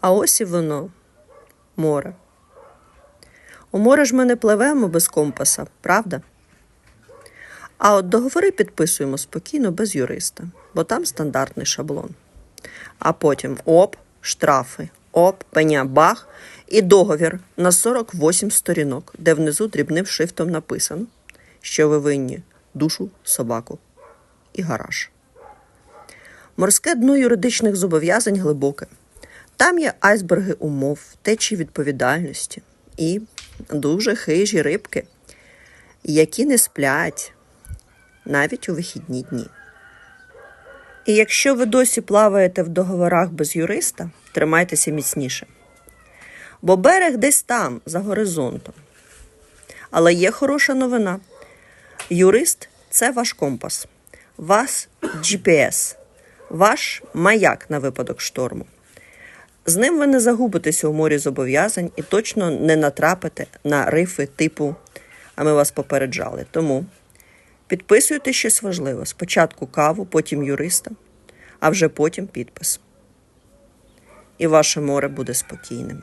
А ось і воно море. У море ж ми не пливемо без компаса, правда? А от договори підписуємо спокійно без юриста, бо там стандартний шаблон. А потім оп, штрафи, оп, пеня, бах і договір на 48 сторінок, де внизу дрібним шрифтом написано, що ви винні душу, собаку і гараж. Морське дно юридичних зобов'язань глибоке. Там є айсберги умов, течії відповідальності і дуже хижі рибки, які не сплять навіть у вихідні дні. І якщо ви досі плаваєте в договорах без юриста, тримайтеся міцніше. Бо берег десь там, за горизонтом. Але є хороша новина. Юрист це ваш компас, вас GPS, ваш маяк на випадок шторму. З ним ви не загубитеся у морі зобов'язань і точно не натрапите на рифи типу А ми вас попереджали. Тому підписуйте щось важливе. Спочатку каву, потім юриста, а вже потім підпис. І ваше море буде спокійним.